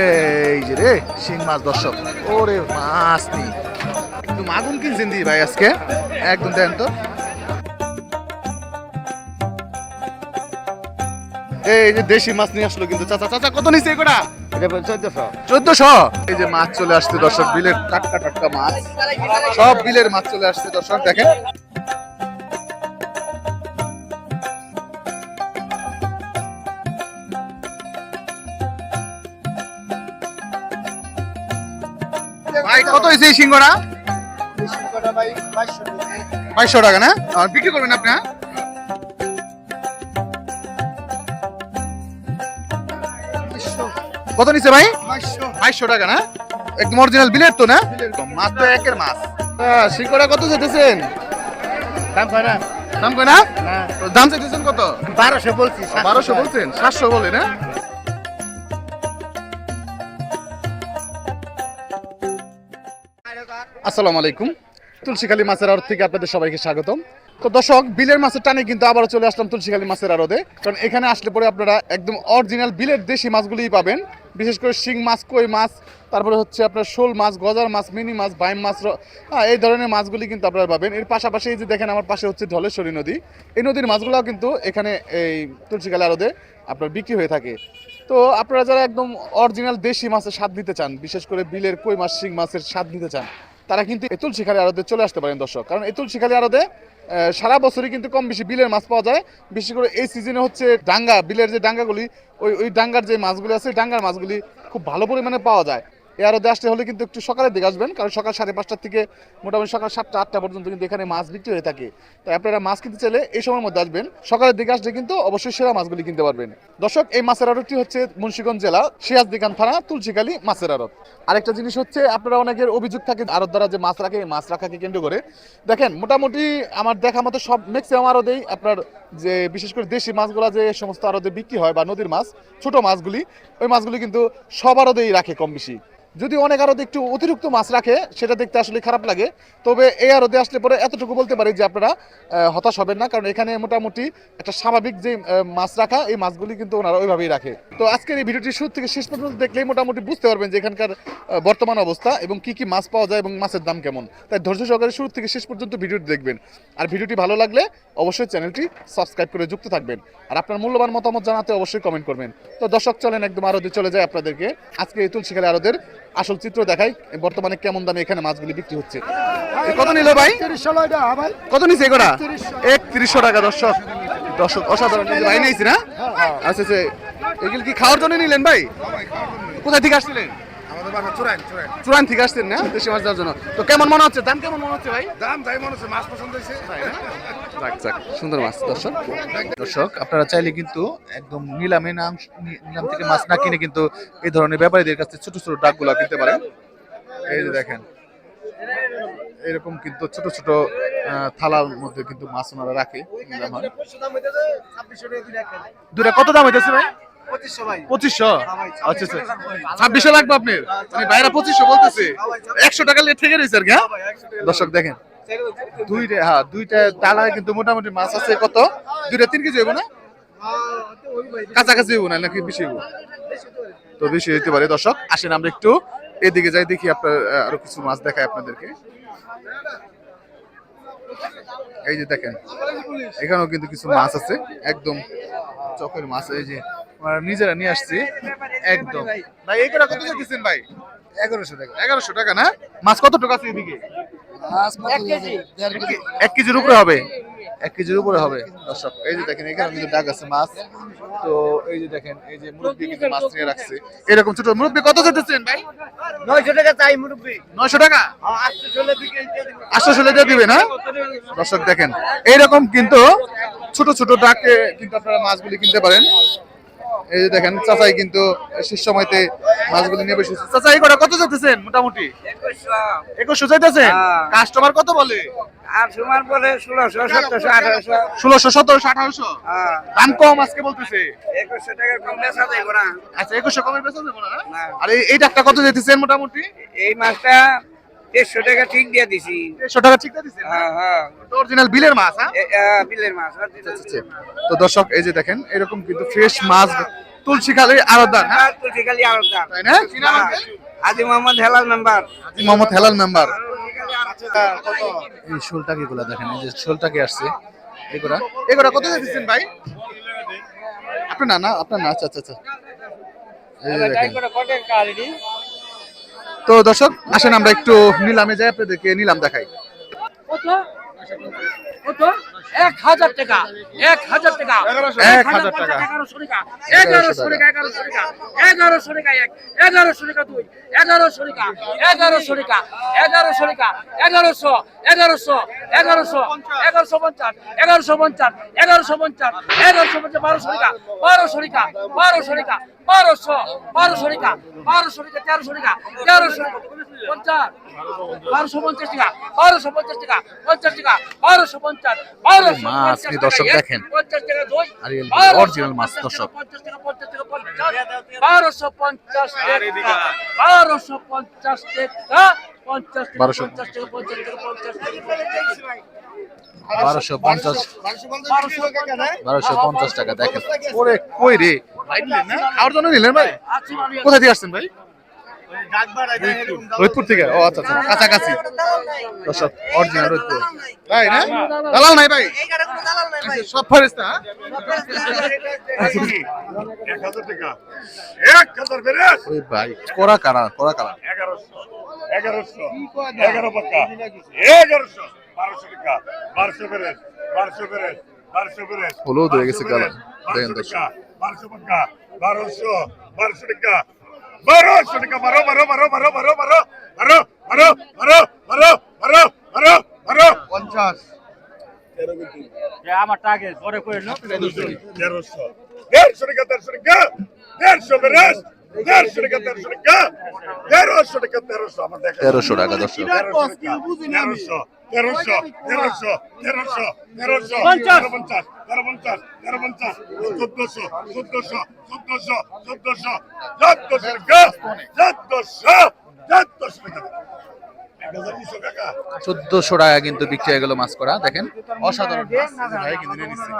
এই যে রে শিং মাছ দর্শক। ওরে মাছ নি। একদম আগুন কিনছেন দি ভাই আজকে? একদম দেন তো। এই যে দেশি মাছ নিয়ে আসলো কিন্তু চাচা চাচা কত নিচ্ছে এগুলা? চোদ্দশো? এই যে মাছ চলে আসছে দর্শক বিলের টাটকা টাটকা মাছ। সব বিলের মাছ চলে আসছে দর্শক দেখেন। ভাই কত হয়েছে এই সিঙ্গড়া? বাইশশো টাকা না? আর বিক্রি করবেন আপনি হ্যাঁ? কত নিচ্ছে ভাই? বাইশশো টাকা না? একদম অরিজিনাল বিলের তো না? মাছ তো একের মাছ। হ্যাঁ, সিঙ্গড়া কত যেতেছেন দাম কয় না? দাম কয় না? দাম চাইতেছেন কত? বারোশো বলছি বারোশো বলছেন সাতশো বলে না? আসসালামু আলাইকুম। তুলসীখালী মাছের আড়ত থেকে আপনাদের সবাইকে স্বাগতম। তো দর্শক, বিলের মাছের টানে কিন্তু আবারও চলে আসলাম তুলসীখালী মাছের আড়তে। কারণ এখানে আসলে পরে আপনারা একদম অরিজিনাল বিলের দেশি মাছগুলিই পাবেন। বিশেষ করে শিং মাছ, কই মাছ, তারপরে হচ্ছে আপনার শোল মাছ, গজার মাছ, মিনি মাছ, বাইম মাছ হ্যাঁ এই ধরনের মাছগুলি কিন্তু আপনারা পাবেন। এর পাশাপাশি এই যে দেখেন, আমার পাশে হচ্ছে ঢলেশ্বরী নদী। এই নদীর মাছগুলোও কিন্তু এখানে এই তুলসীখালী আড়তে আপনার বিক্রি হয়ে থাকে। তো আপনারা যারা একদম অরিজিনাল দেশি মাছের স্বাদ নিতে চান, বিশেষ করে বিলের কই মাছ, শিং মাছের স্বাদ নিতে চান তারা কিন্তু এতুল শিখারি আড়তে চলে আসতে পারেন দর্শক। কারণ এতুল শিখারি আড়তে সারা বছরই কিন্তু কম বেশি বিলের মাছ পাওয়া যায়। বিশেষ করে এই সিজনে হচ্ছে ডাঙ্গা, বিলের যে ডাঙ্গাগুলি, ওই ওই ডাঙ্গার যে মাছগুলি আছে ডাঙ্গার মাছগুলি খুব ভালো পরিমাণে পাওয়া যায়। আড়তে আসতে হলে কিন্তু একটু সকালের দিকে আসবেন, কারণ সকাল সাড়ে পাঁচটার থেকে মোটামুটি সকাল সাতটা, আটটা পর্যন্ত কিন্তু এখানে মাছ বিক্রি হয়ে থাকে। তাই আপনারা মাছ কিনতে চাইলে এই সময়ের মধ্যে আসবেন। সকালের দিকে আসলে কিন্তু অবশ্যই সেরা মাছগুলি কিনতে পারবেন। দর্শক, এই মাছের আড়তটি হচ্ছে মুন্সিগঞ্জ জেলা সিরাজদিকান থানা তুলসীকালী মাছের আড়ত। আরেকটা জিনিস হচ্ছে, আপনারা অনেকের অভিযোগ থাকে আড়ত দ্বারা যে মাছ রাখে মাছ রাখাকে কেন্দ্র করে। দেখেন, মোটামুটি আমার দেখা মতো সব ম্যাক্সিমাম আরদেই আপনার যে, বিশেষ করে দেশি মাছগুলো যে সমস্ত আরদে বিক্রি হয় বা নদীর মাছ, ছোট মাছগুলি, ওই মাছগুলি কিন্তু সব আরদেই রাখে কম বেশি যদি অনেক আরদে একটু অতিরিক্ত মাছ রাখে, সেটা দেখতে আসলে খারাপ লাগে। তবে এই আরদে আসলে পরে এতটুকু বলতে পারি যে আপনারা হতাশ হবেন না, কারণ এখানে মোটামুটি একটা স্বাভাবিক যে মাছ রাখা, এই মাছগুলি কিন্তু ওনারা ওইভাবেই রাখে। তো আজকের এই ভিডিওটি শুরু থেকে শেষ পর্যন্ত দেখলেই মোটামুটি বুঝতে পারবেন যে এখানকার বর্তমান অবস্থা এবং কি কি মাছ পাওয়া যায় এবং মাছের দাম কেমন। তাই ধৈর্য সহকারে শুরু থেকে শেষ পর্যন্ত ভিডিওটি দেখবেন। আর ভিডিওটি ভালো লাগলে অবশ্যই চ্যানেলটি সাবস্ক্রাইব করে যুক্ত থাকবেন। আর আপনার মূল্যবান মতামত জানাতে অবশ্যই কমেন্ট করবেন। তো দর্শক, চলেন একদম আরদে চলে যায় আপনাদেরকে। আজকে এই তুলসীখালী আরদের আসল চিত্র দেখাই, বর্তমানে কেমন দামে এখানে মাছগুলি বিক্রি হচ্ছে। কত নিল ভাই? কত নিছে এক একত্রিশশো টাকা, দর্শক। দর্শক, অসাধারণ ভাই নিয়েছি না? আচ্ছা আচ্ছা। এগুলো কি খাওয়ার জন্য নিলেন ভাই? কোথায় থেকে আসছিলেন? বাসা চুরাইন চুরাইন চূড়ান থেকে আসছেন না? দেশি মাছ দেওয়ার জন্য। তো কেমন মনে হচ্ছে? দাম কেমন মনে হচ্ছে ভাই? দাম যাই মনে হচ্ছে মাছ পছন্দ হয়েছে। যাক যাক সুন্দর মাছ দর্শক। দর্শক আপনারা চাইলে কিন্তু একদম নিলামে নাম নিলাম থেকে মাছ না কিনে কিন্তু এই ধরনের ব্যাপারীদের কাছে ছোট ছোট ডাকগুলো কিনতে পারেন। এই যে দেখেন এরকম কিন্তু ছোট ছোট থালার মধ্যে কিন্তু মাছ ওনারা রাখে। দুটা কত দাম হইতেছে ভাই? পঁচিশশো আচ্ছা আচ্ছা। ছাব্বিশশো লাগবে আপনার? মানে বাইরে পঁচিশশো বলতেছে। একশো টাকা লেট থেকে রয়েছে আর কি হ্যাঁ? দর্শক দেখেন দুইটা হ্যাঁ দুইটা ডালায় কিন্তু মোটামুটি মাছ আছে কত? দুইটা তিন কেজি হইব না? কাছাকাছি হইব না নাকি বেশি হইব? তো বেশি হইতে পারে দর্শক। আসেন আমরা একটু এদিকে যাই দেখি আপনার আরও কিছু মাছ দেখায় আপনাদেরকে। এই যে দেখেন এখানেও কিন্তু কিছু মাছ আছে একদম চকের মাছ এই যে আমরা নিজেরা নিয়ে আসছি। একদম। ভাই এই কটা কত দিচ্ছেন ভাই? এগারোশো টাকা। এগারোশো টাকা না? মাছ কত টাকা আছে এদিকে? মাছ এক কেজির উপরে হবে? এক কেজির উপরে হবে। দর্শক এই যে দেখেন এখানে কিন্তু ডাক আছে মাছ। তো এই যে দেখেন এই যে মুরব্বী কিন্তু মাছ নিয়ে রাখছে। এরকম ছোট মুরব্বী কত যেতেছেন ভাই? নয়শো টাকা চাই মুরব্বী। নয়শো টাকা? দিকে আটশো ষোলো দিয়ে দিবেন হ্যাঁ দর্শক দেখেন এইরকম কিন্তু ছোট ছোট ডাকে কিন্তু আপনারা মাছগুলি কিনতে পারেন। এই যে দেখেন চাচাই কিন্তু শেষ সময়তে মাছগুলি নিয়ে বসেছে চাচা এই কটা কত যেতেছেন মোটামুটি? একুশশো চাইতেছেন? হ্যাঁ। কাস্টমার কত বলে? ষোলোশো সতেরোশো আঠারোশো। ষোলোশো সতেরোশো আঠারোশো? হ্যাঁ। দাম কম আজকে বলতেছে। একুশশো টাকার কম বেচা যাইব না। আচ্ছা একুশশো কমের বেচা দেবো না না। আর এই- এই কত যেতেছেন মোটামুটি? এই মাছটা দেড়শো টাকা ঠিক দিয়ে দিছি। দেড়শো টাকা ঠিক দিচ্ছেন হ্যাঁ হ্যাঁ। অরিজিনাল বিলের মাছ হ্যাঁ? বিলের মাছ আর দিতে আচ্ছা, আচ্ছা। তো দর্শক এই যে দেখেন এরকম কিন্তু ফ্রেশ মাছ তুলসীখালী আরদার হ্যাঁ? তুলসীখালী আড়তদার তাই না? আজি মোহাম্মদ হেলাল মেম্বার। মোহাম্মদ হেলাল মেম্বার। এই শোলটাকি গুলা দেখেন? এই যে শোলটাকি আসছে? এগুলা এগুলা কত দিচ্ছেন ভাই? আপনার না না আপনার না আচ্ছা আচ্ছা আচ্ছা। এই দেখেন। তো দর্শক আসেন আমরা একটু নিলামে যাই আপনাদেরকে নিলাম দেখাই। কত? কত? এক হাজার টাকা এক হাজার টাকা। এক হাজার টাকা। এগারোশো টাকা। এগারোশো টাকা এগারোশো টাকা এগারোশো টাকা এক এগারোশো টাকা দুই এগারোশো টাকা এগারোশো টাকা এগারোশো টাকা এগারোশো এগারোশো এগারোশো এগারোশো পঞ্চাশ এগারোশো পঞ্চাশ এগারোশো পঞ্চাশ এগারোশো পঞ্চাশ বারোশো টাকা বারোশো টাকা বারোশো টাকা বারোশো বারোশো টাকা বারোশো টাকা তেরোশো টাকা তেরোশো টাকা পঞ্চাশ বারোশো পঞ্চাশ টাকা বারোশো পঞ্চাশ টাকা পঞ্চাশ টাকা বারোশো পঞ্চাশ বারোশো মাছ টাকা দর্শক দেখেন। পঞ্চাশ টাকা দুই original মাছ পঞ্চাশ দর্শক। টাকা, পঞ্চাশ টাকা পঞ্চাশ টাকা পঞ্চাশ বারোশো পঞ্চাশ টাকা বারোশো পঞ্চাশ টাকা পঞ্চাশ টাকা পঞ্চাশ টাকা পঞ্চাশ টাকা পঞ্চাশ টাকা বারোশো পঞ্চাশ। বারোশো পঞ্চাশ টাকা, দেখেন। ওরে কই রে? খাওয়ার জন্য নিলেন ভাই? কোথায় দিয়ে আসছেন ভাই? রোহিতপুর থেকে? ও আচ্ছা আচ্ছা কাছাকাছি। দর্শক অরিজিনাল ভাই, না? দালাল পাকা। এগারোশো। বারোশো টাকা বারোশো বেরেস বারোশো বেরেস বারোশো বেরেস হলুদ হয়ে গেছে কালার। দেখেন। টাকা বারোশো পাকা বারোশো বারোশো টাকা বারোশো টাকা বারো বারো বারো বারো বারো বারো বারো বারো বারো বারো বারো বারো বারো পঞ্চাশ আমার টার্গেট পরে করে নাও দেড়শো টাকা দেড়শো টাকা দেড়শো তেরোশো আমার দেখা তেরোশো টাকা দর্শক তেরোশো তেরোশো তেরোশো তেরোশো তেরোশো তেরো পঞ্চাশ তেরো পঞ্চাশ তেরো পঞ্চাশ চোদ্দশো চোদ্দশো চোদ্দশো চোদ্দশো চোদ্দশো টাকা চোদ্দশো চোদ্দশো দুশো চোদ্দশো কিন্তু বিক্রি হয়ে গেল মাছ করা দেখেন অসাধারণ ভাই কিন্তু নিয়ে নিচ্ছে।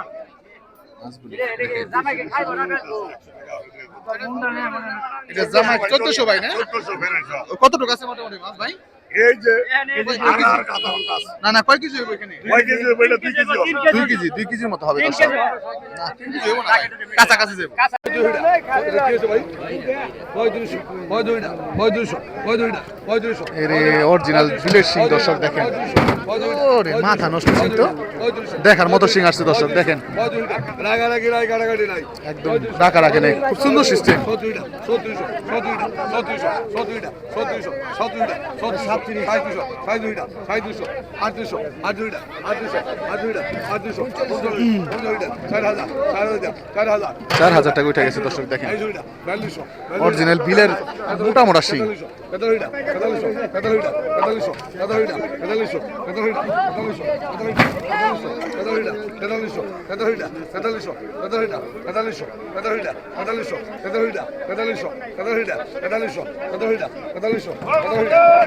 এটা জামা চোদ্দশো ভাই না? কত টাকা আছে মোটামুটি মাছ ভাই? এই যে আর আর কাঁচা লঙ্কা আছে। না না কয় কেজি হবে এখানে? কয় কেজি হবে এটা? দুই কেজি হবে। কেজি দুই কেজির মতো হবে দর্শক। না তিন কেজি হবে না ভাই। কাছাকাছি যাব এরে অরিজিনাল বিলের সিং দর্শক দেখেন। ওরে মাথা নষ্ট সিং তো। দেখার মতো সিং আসছে দর্শক দেখেন। একদম ডাকা রাখে নেই। খুব সুন্দর সিস্টেম তিরিশ সাড়ে দুশো সাড়ে দুইটা সাড়ে দুশো আট দুশো আট দুইটা আট দুশো আট দুইটা আট দুশো চার হাজার চার হাজার চার হাজার চার হাজার টাকা উঠে গেছে দর্শক দেখেন অরিজিনাল বিলের মোটা মোটা সিং তেতাল্লিশ তেতাল্লিশ তেতাল্লিশ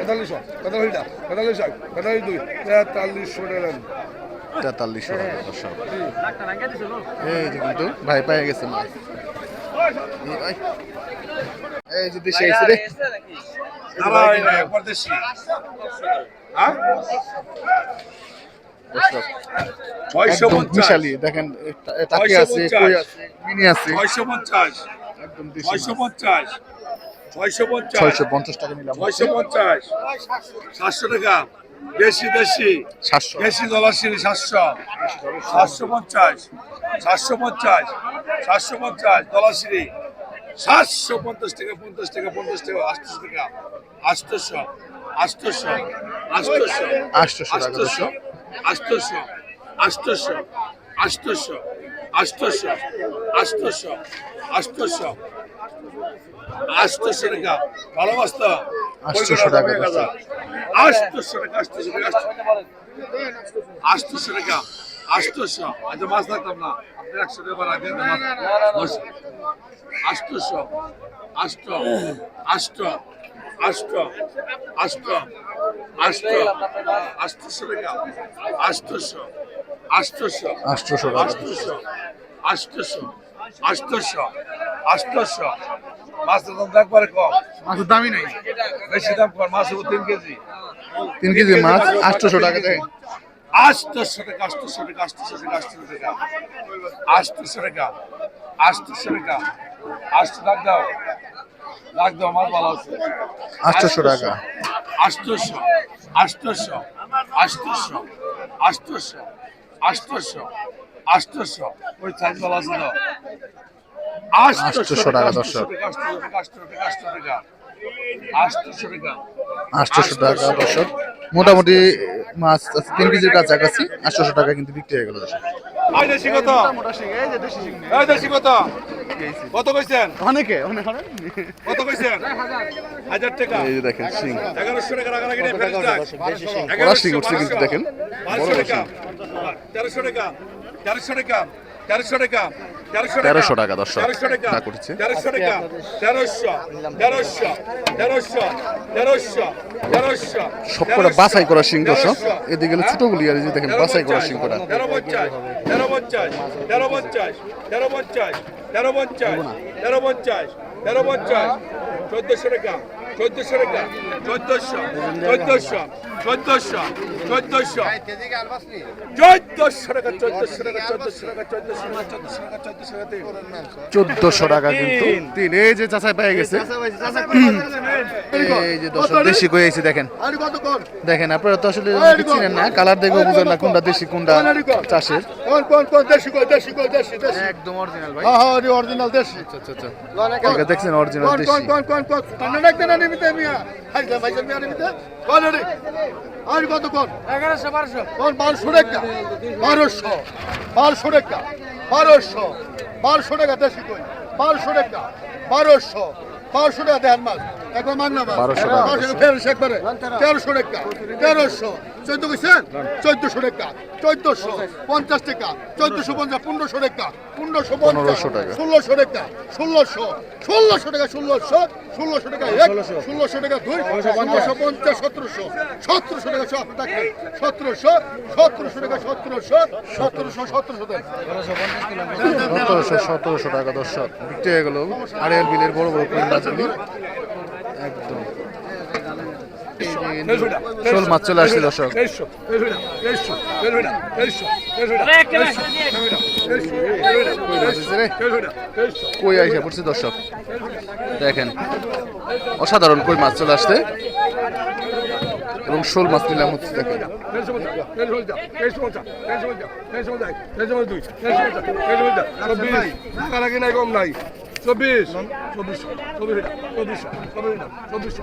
তেতাল্লিশ পঁয়তাল্লিশটা পঁয়তাল্লিশ পঁয়তাল্লিশ দুই তেতাল্লিশশো টাকা তেতাল্লিশশো টাকা হ্যাঁ। সব এই যে কিন্তু ভাই পাই গেছে মাছ এই যে দেশে এসে রে। হ্যাঁ? মিশালি দেখেন টাকি আছে কই আছে? মিনি আছে। ছয়শো পঞ্চাশ। একদম ছয়শো পঞ্চাশ। ছয়শো পঞ্চাশ। ছয়শো পঞ্চাশ টাকা নিলাম। ছয়শো পঞ্চাশ। সাতশো টাকা। দেশি দেশি। সাতশো। দেশি ডলার সাতশো। সাতশো পঞ্চাশ। সাতশো পঞ্চাশ। সাতশো পঞ্চাশ। সিঁড়ি সাতশো পঞ্চাশ টাকা পঞ্চাশ টাকা পঞ্চাশ টাকা আটশো টাকা। আটশোশো আটশোশো আটশোশো আটশোশো দর্শক। আটশোশো আটশোশো আটশোশো আটশোশো আটশোশো আটশোশো আটশোশো টাকা ভালোবাসতো? আটশোশো টাকা। আটশোশো টাকা আটশোশো টাকা আটশোশো টাকা। আটশোশো আচ্ছা মাছ থাকতাম না। আপনি একশো টাকা রাখেন আটশোশো আষ্ট আষ্ট আষ্ট আষ্ট আষ্ট আষ্টশো টাকা আষ্টশো আটশোশো টাকা। আষ্টশো আষ্টশো আষ্টশো আষ্টশো মাছের দাম একবারে কম। মাছের দামই নাই। বেশি দাম কম মাছ তিন কেজি। তিন কেজি মাছ আটশোশো টাকা দেয় আষ্টশো টাকা আষ্টশো টাকা আষ্টশো টাকা আষ্টশো টাকা। আষ্টশো টাকা আষ্টশো টাকা। আষ্ট লাখ দাও। লাখ দাও মাছ ভালো আছে। আটশোশো টাকা। আষ্টশো আষ্টশো আষ্টশো আষ্টশো আষ্টশো আষ্টশো ওই সাইজ ভালো আছে তো। আটশোশো টাকা, দর্শক। টাকা আটশোশো দর্শক। মোটামুটি মাছ তিন কেজির কাছাকাছি আটশোশো টাকা কিন্তু বিক্রি হয়ে গেল দর্শক। এই কত? এই দেশি কত? কত কইছেন? অনেকে কত কইছেন? হাজার টাকা। এই যে দেখেন শিং। এগারোশো টাকা রাগারাগি নেই ফেরত যাক। বড় শিং। উঠছে কিন্তু দেখেন বারোশো টাকা। তেরোশো টাকা। তেরোশো টাকা। তেরোশো টাকা তেরোশো তেরোশো টাকা দর্শক তেরোশো টাকা না করছে তেরোশো টাকা তেরোশো তেরোশো তেরোশো তেরোশো তেরোশো সব কটা বাছাই করা শিং দর্শক এদিকে গেলে ছোটগুলি আর যে দেখেন বাছাই করা শিং কটা তেরো পঞ্চাশ তেরো পঞ্চাশ তেরো পঞ্চাশ তেরো পঞ্চাশ তেরো পঞ্চাশ তেরো পঞ্চাশ তেরো পঞ্চাশ চোদ্দশো টাকা। চোদ্দশো টাকা। চোদ্দশো চোদ্দশো চোদ্দশো চোদ্দশো। চোদ্দশো টাকা চোদ্দশো টাকা চোদ্দশো টাকা চোদ্দশো টাকা চোদ্দশো টাকা চোদ্দশো টাকা চোদ্দশো টাকা কিন্তু। তিন। এই যে চাচাই পেয়ে গেছে। এই যে দেশি দেখেন। দেখেন আপনারা তো আসলে চিনেন না কালার দেখে বুঝেন না কোনটা দেশি কোনটা চাষের। কোন কোন কোন দেশি কই দেশি কই দেশি দেশি। একদম অরিজিনাল ভাই। হ্যাঁ হ্যাঁ অরিজিনাল দেশি। আচ্ছা আচ্ছা দেখছেন অরিজিনাল কোন কোন দেশি। নিমিতে মিয়া? হাইলা মিয়া নিমিতে কোন রে আর কত কোন? 1100 1200 কোন? 1200 টাকা। 1200 1200 টাকা। 1200 1200 টাকা দেশি কই? 1200 টাকা। 1200 1200 টাকা দেন মাল। একবার না 1200 টাকা। ফের একবারে। 1300 টাকা। 1300 চোদ্দ কইছেন? চোদ্দশো টাকা। চোদ্দশো। পঞ্চাশ টাকা। চোদ্দশো পঞ্চাশ পনেরোশো টাকা। পনেরোশো পঞ্চাশ। টাকা। ষোলোশো টাকা। ষোলোশো। ষোলোশো টাকা ষোলোশো। ষোলোশো টাকা এক ষোলোশো। টাকা দুই ষোলোশো পঞ্চাশ। সতেরোশো। সতেরোশো টাকা সব সতেরোশো। সতেরোশো টাকা সতেরোশো। সতেরোশো সতেরোশো সতেরোশো সতেরোশো টাকা দর্শক। বিক্রি হয়ে গেল আড়াইল বিলের বড় বড় মাছগুলি একদম শোল মাছ চলে আসছে দর্শক। কই আইসা পড়ছে দর্শক দেখেন অসাধারণ কই মাছ চলে আসছে এবং শোল মাছ নিলাম হচ্ছে দেখেন দুই, চব্বিশ, রাগারাগি নাই, কম নাই। চব্বিশ,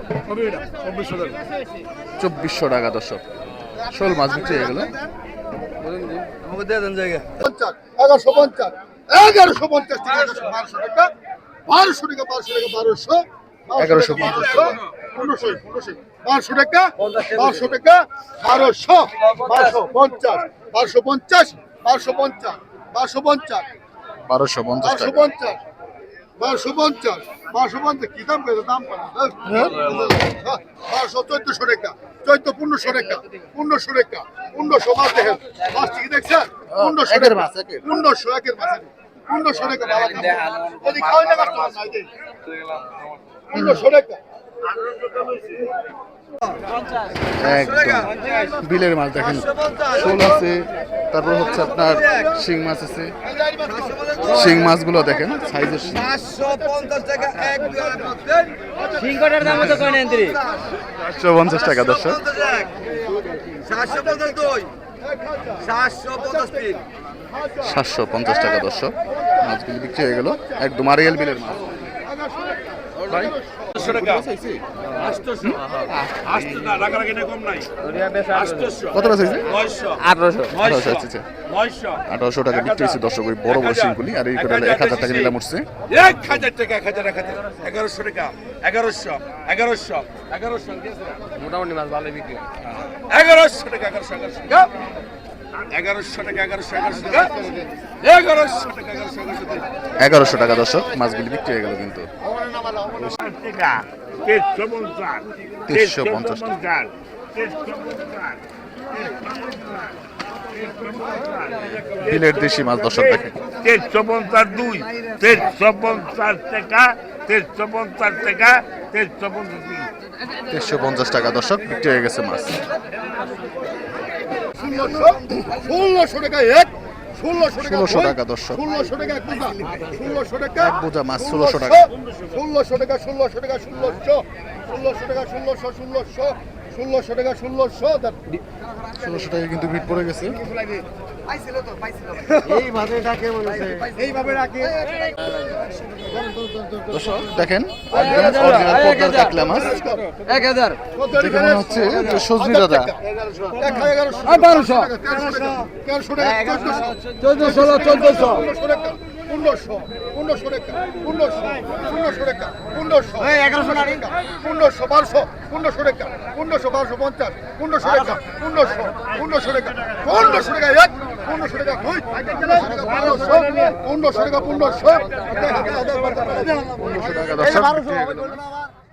চব্বিশশো, চব্বিশশো, চব্বিশশো, চব্বিশশো চব্বিশশো টাকা দর্শক। শোল মাছ বিক্রি হয়ে গেল পঞ্চাশ এগারোশো পঞ্চাশ এগারোশো পঞ্চাশ বারোশো টাকা বারোশো টাকা বারোশো টাকা বারোশো এগারোশো পনেরোশো পনেরোশো বারোশো টাকা বারোশো টাকা বারোশো বারোশো পঞ্চাশ বারোশো পঞ্চাশ বারোশো পঞ্চাশ বারোশো পঞ্চাশ বারোশো পঞ্চাশ বারোশো পঞ্চাশ। বারোশো পঞ্চাশ বারোশো পঞ্চাশ কি দাম পেয়েছে দাম বারোশো চোদ্দশো টাকা চোদ্দ পনেরোশো টাকা পনেরোশো টাকা পনেরোশো মাছ দেখেন মাছটি কি দেখছেন পনেরোশো টাকা। পনেরোশো একের মাছ পনেরোশো টাকা যদি খাওয়াই না পনেরোশো টাকা। একদম। বিলের মাছ দেখেন। শোল আছে তারপর হচ্ছে আপনার শিং মাছ আছে। শিং মাছগুলো দেখেন সাইজের শিং। সিংকটার দাম তো কয় নেন তিনি একশো পঞ্চাশ টাকা দর্শক। সাতশো পঞ্চাশ টাকা দর্শক। মাছগুলি বিক্রি হয়ে গেল। একদম আরিয়াল বিলের মাছ। টাকা। আঠারোশো। আচ্ছা আচ্ছা আঠারোশো টাকা বিক্রি হয়েছে দর্শক ওই বড় বড় আর এই কটা এক হাজার টাকা নিলাম উঠছে। এক হাজার টাকা এক হাজার এক হাজার। এগারোশো টাকা। এগারোশো। এগারোশো। এগারোশো। মোটামুটি মাছ ভালো বিক্রি এগারোশো টাকা এগারোশো এগারোশো। টাকা এগারোশো টাকা এগারোশো এগারোশো টাকা। এগারোশো টাকা দর্শক মাছগুলি বিক্রি হয়ে গেল কিন্তু। পঞ্চাশ টাকা। বিলের দেশি মাছ দর্শক দেখেন। তেরোশো পঞ্চাশ দুই তেরোশো পঞ্চাশ টাকা তেরোশো পঞ্চাশ টাকা তেরোশো পঞ্চাশ দুই। পঞ্চাশ টাকা দর্শক বিক্রি হয়ে গেছে মাছ। ষোলোশো ষোলোশো টাকা এক ষোলোশো টাকা 1600 দুই, টাকা দর্শক। ষোলোশো টাকা এক বোঝা ষোলোশো টাকা এক বোঝা মাছ 1600 টাকা। ষোলোশো টাকা ষোলোশো টাকা ষোলোশো ষোলোশো টাকা ষোলোশো ষোলোশো ষোলোশো টাকা ষোলোশো ষোলোশো টাকা কিন্তু বিট পড়ে গেছে। দেখেন মনে হচ্ছে। সজনি দাদা। বারোশো। চোদ্দশো। চোদ্দশো। পনেরোশো টাকা পনেরোশো পনেরোশো টাকা পনেরোশো পনেরোশো টাকা পনেরোশো এগারোশো টাকা পনেরোশো বারোশো পনেরোশো টাকা পনেরোশো বারোশো পঞ্চাশ পনেরোশো টাকা পনেরোশো পনেরোশো টাকা পনেরোশো টাকা এক পনেরোশো টাকা দুই পনেরোশো পনেরোশো টাকা পনেরোশো পনেরোশো টাকা